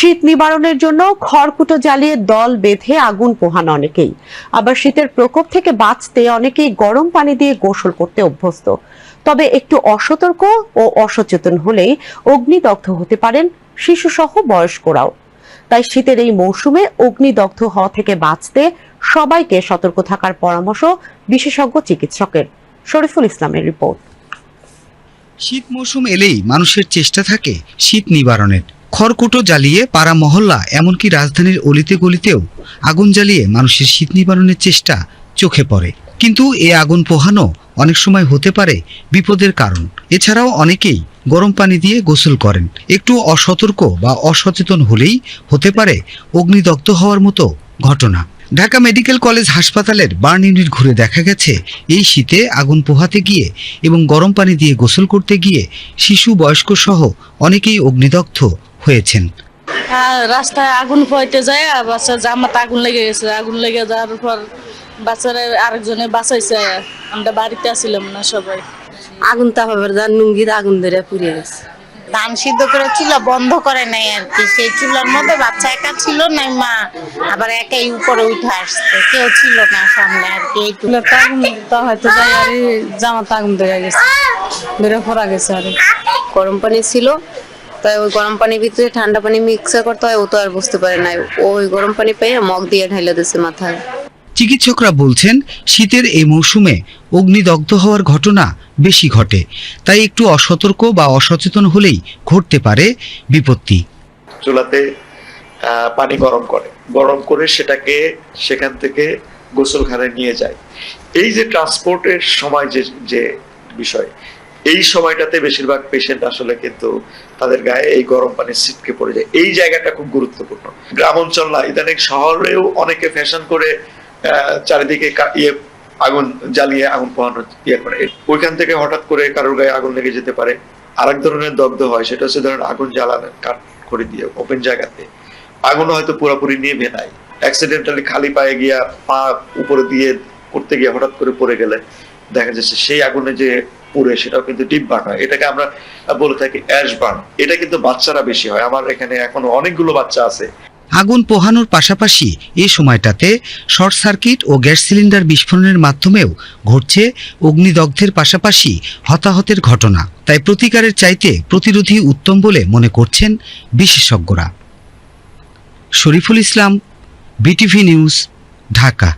শীত নিবারণের জন্য খড়কুটো জ্বালিয়ে দল বেঁধে আগুন পোহান অনেকেই। আবার শীতের প্রকোপ থেকে বাঁচতে অনেকেই গরম পানি দিয়ে গোসল করতে অভ্যস্ত। তবে একটু অসতর্ক ও অসচেতন হলেই অগ্নিদগ্ধ হতে পারেন শিশুসহ বয়স্করাও। তাই শীতের এই মৌসুমে অগ্নিদগ্ধ হওয়া থেকে বাঁচতে সবাইকে সতর্ক থাকার পরামর্শ বিশেষজ্ঞ চিকিৎসকের। শরীফুল ইসলামের রিপোর্ট। শীত মৌসুম এলেই মানুষের চেষ্টা থাকে শীত নিবারণের। খড়কুটো জ্বালিয়ে পাড়া মহল্লা, এমনকি রাজধানীর অলিতে গলিতেও আগুন জ্বালিয়ে মানুষের শীত নিবারণের চেষ্টা চোখে পড়ে। কিন্তু এ আগুন পোহানো অনেক সময় হতে পারে বিপদের কারণ। এছাড়াও অনেকেই গরম পানি দিয়ে গোসল করেন। একটু অসতর্ক বা অসচেতন হলেই হতে পারে অগ্নিদগ্ধ হওয়ার মতো ঘটনা। ঢাকা মেডিকেল কলেজ হাসপাতালের বার্ন ইউনিট ঘুরে দেখা গেছে, এই শীতে আগুন পোহাতে গিয়ে এবং গরম পানি দিয়ে গোসল করতে গিয়ে শিশু, বয়স্ক সহ অনেকেই অগ্নিদগ্ধ হয়েছেন? আর রাস্তায় আগুন পয়তে যায় আর বাচ্চার জামাতে আগুন লেগে গেছে। আগুন লেগে যাওয়ার পর বাচ্চারা আরেকজনে বাঁচাইছে। আমরা বাড়িতে আসছিলাম না সবাই। আগুন তাপাবার যা নুঙ্গির আগুন ধরে পুড়ে গেছে। ধান সিদ্ধ করে চুলা বন্ধ করে নাই আর কি। সেই চুলার মধ্যে বাচ্চা একা ছিল না মা আবার একাই উপরে উঠে আসছে। কেউ ছিল না সামনে আর কি এই চুলাটা আগুন তা হয়তো যাই আর জামাতে আগুন ধরে গেছে। ধরে পড়া গেছে আর। গরম পানি ছিল তাই ওই গরম পানির ভিতরে ঠান্ডা পানি মিক্স করতে হয় ও তো আর বুঝতে পারে নাই। ওই গরম পানি পেয়ে মগ দিয়ে ঢাইলে দিচ্ছে মাথায়। চিকিৎসকরা বলছেন শীতের এই মৌসুমে অগ্নিদগ্ধ হওয়ার ঘটনা বেশি ঘটে তাই একটু অসতর্ক বা অসচেতন হলেই ঘটতে পারে বিপত্তি। চুলাতে আহ, পানি গরম করে। গরম করে সেটাকে সেখান থেকে গোসলখানায় নিয়ে যায়। এই যে ট্রান্সপোর্টের সময় যে যে বিষয় এই সময়টাতে বেশিরভাগ পেশেন্ট আসলে কিন্তু তাদের গায়ে এই গরম পানি ছিটকে পড়ে যায়। এই জায়গাটা খুব গুরুত্বপূর্ণ। গ্রাম অঞ্চল না, ইদানিং শহরেও অনেকে ফ্যাশন করে চারিদিকে ইয়ে আগুন জ্বালিয়ে আগুন পোহানো ইয়ে করে। ওইখান থেকে হঠাৎ করে কারোর গায়ে আগুন লেগে যেতে পারে। আরেক ধরনের দগ্ধ হয়, সেটা হচ্ছে ধরেন আগুন জ্বালানো, কাঠ করে দিয়ে ওপেন জায়গাতে। আগুন হয়তো পুরোপুরি নিভে নাই। অ্যাক্সিডেন্টালি খালি পায়ে গিয়া পা উপরে দিয়ে করতে গিয়ে হঠাৎ করে পড়ে গেলে দেখা যাচ্ছে সেই আগুনে যে পুড়ে, সেটাও কিন্তু বার্ন হয়। এটাকে আমরা বলে থাকি অ্যাশ বার্ন এটা কিন্তু বাচ্চারা বেশি হয়। আমার এখানে এখনও অনেকগুলো বাচ্চা আছে। আগুন পোহানোর পাশাপাশি এ সময়টাতে শর্ট সার্কিট ও গ্যাস সিলিন্ডার বিস্ফোরণের মাধ্যমেও ঘটছে অগ্নিদগ্ধের পাশাপাশি হতাহতের ঘটনা। তাই প্রতিকারের চাইতে প্রতিরোধী উত্তম বলে মনে করছেন বিশেষজ্ঞরা। Shariful Islam, BTV news, Dhaka.